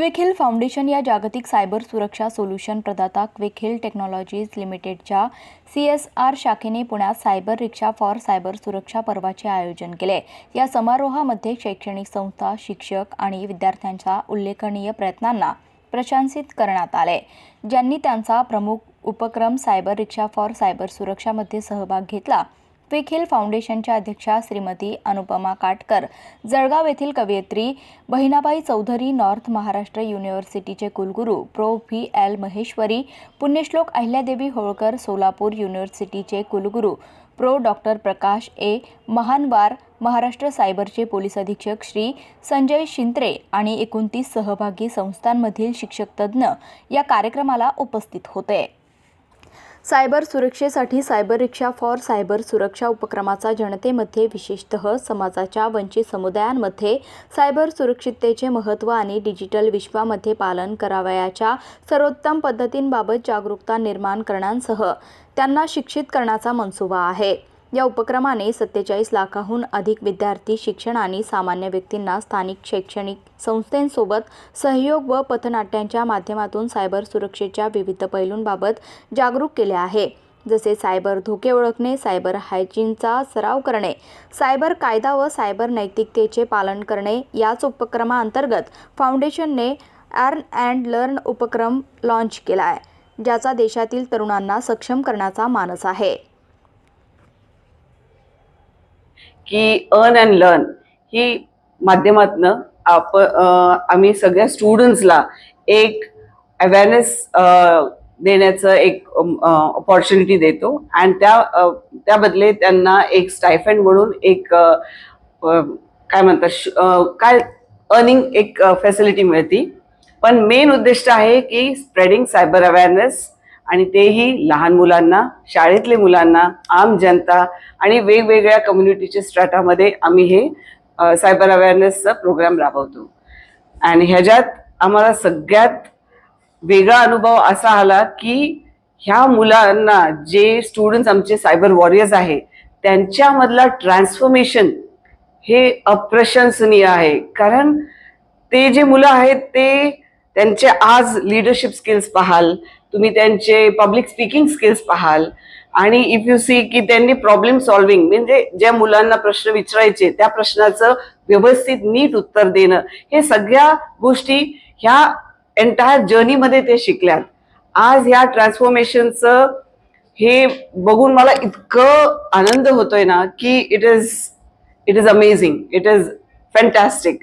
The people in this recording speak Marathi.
क्विक हिल फाउंडेशन या जागतिक सायबर सुरक्षा सोल्युशन प्रदाता क्विक हिल टेक्नॉलॉजीज लिमिटेडच्या सी एस आर शाखेने पुण्यात सायबर रिक्षा फॉर सायबर सुरक्षा पर्वाचे आयोजन केले. या समारोहामध्ये शैक्षणिक संस्था शिक्षक आणि विद्यार्थ्यांच्या उल्लेखनीय प्रयत्नांना प्रशंसित करण्यात आले. ज्यांनी त्यांचा प्रमुख उपक्रम सायबर रिक्षा फॉर सायबर सुरक्षामध्ये सहभाग घेतला क्विक हिल फाउंडेशनच्या अध्यक्षा श्रीमती अनुपमा काटकर जळगाव येथील कवयित्री बहिणाबाई चौधरी नॉर्थ महाराष्ट्र युनिव्हर्सिटीचे कुलगुरू prof. V. L. Maheshwari Punyashlok Ahilyadevi Holkar Solapur युनिव्हर्सिटीचे कुलगुरू prof. Doctor Prakash A. Mahanwar Maharashtra सायबरचे police अधीक्षक श्री. संजय शिंत्रे आणि एकोणतीस सहभागी संस्थांमधील शिक्षक तज्ज्ञ या कार्यक्रमाला उपस्थित होते. सायबर सुरक्षेसाठी सायबर रिक्षा फॉर सायबर सुरक्षा उपक्रमाचा जनतेमध्ये विशेषतः समाजाच्या वंचित समुदायांमध्ये सायबर सुरक्षिततेचे महत्त्व आणि डिजिटल विश्वामध्ये पालन करावयाच्या सर्वोत्तम पद्धतींबाबत जागरूकता निर्माण करण्यासह त्यांना शिक्षित करण्याचा मनसुबा आहे. या उपक्रमाने सत्तेचाळीस लाखाहून अधिक विद्यार्थी शिक्षण आणि सामान्य व्यक्तींना स्थानिक शैक्षणिक संस्थेंसोबत सहयोग व पथनाट्यांच्या माध्यमातून सायबर सुरक्षेच्या विविध पैलूंबाबत जागरूक केले आहे. जसे सायबर धोके ओळखणे सायबर हायजीनचा सराव करणे सायबर कायदा व सायबर नैतिकतेचे पालन करणे याच उपक्रमाअंतर्गत फाउंडेशनने अर्न अँड लर्न उपक्रम लॉन्च केला आहे ज्याचा देशातील तरुणांना सक्षम करण्याचा मानस आहे. की अर्न अँड लर्न ही माध्यमातनं आप आम्ही सगळ्या स्टुडंट्सला एक अवेअरनेस देण्याचं एक ऑपॉर्च्युनिटी देतो. आणि त्या त्याबदले त्यांना एक स्टायफंड म्हणून एक काय म्हणतात श- काय अर्निंग एक फॅसिलिटी मिळते. पण मेन उद्दिष्ट आहे की स्प्रेडिंग सायबर अवेअरनेस आणि तेही लहान मुलांना शाळेतले मुलांना आम जनता आणि वेगवेगळ्या कम्युनिटीच्या स्ट्राटामध्ये आम्ही हे सायबर अवेअरनेसचा प्रोग्राम राबवतो. आणि ह्याच्यात आम्हाला सगळ्यात वेगळा अनुभव असा आला की ह्या मुलांना जे स्टुडंट्स आमचे सायबर वॉरियर्स आहे त्यांच्यामधला ट्रान्सफॉर्मेशन हे अप्रशंसनीय आहे. कारण ते जे मुलं आहेत ते त्यांचे आज लिडरशिप स्किल्स पाहाल तुम्ही त्यांचे पब्लिक स्पीकिंग स्किल्स पाहाल. आणि इफ यू सी की त्यांनी प्रॉब्लेम सॉल्विंग म्हणजे ज्या मुलांना प्रश्न विचारायचे त्या प्रश्नाचं व्यवस्थित नीट उत्तर देणं हे सगळ्या गोष्टी ह्या एंटायर जर्नीमध्ये ते शिकल्यात. आज ह्या ट्रान्सफॉर्मेशनचं हे बघून मला इतकं आनंद होतोय ना की it is it is amazing it is fantastic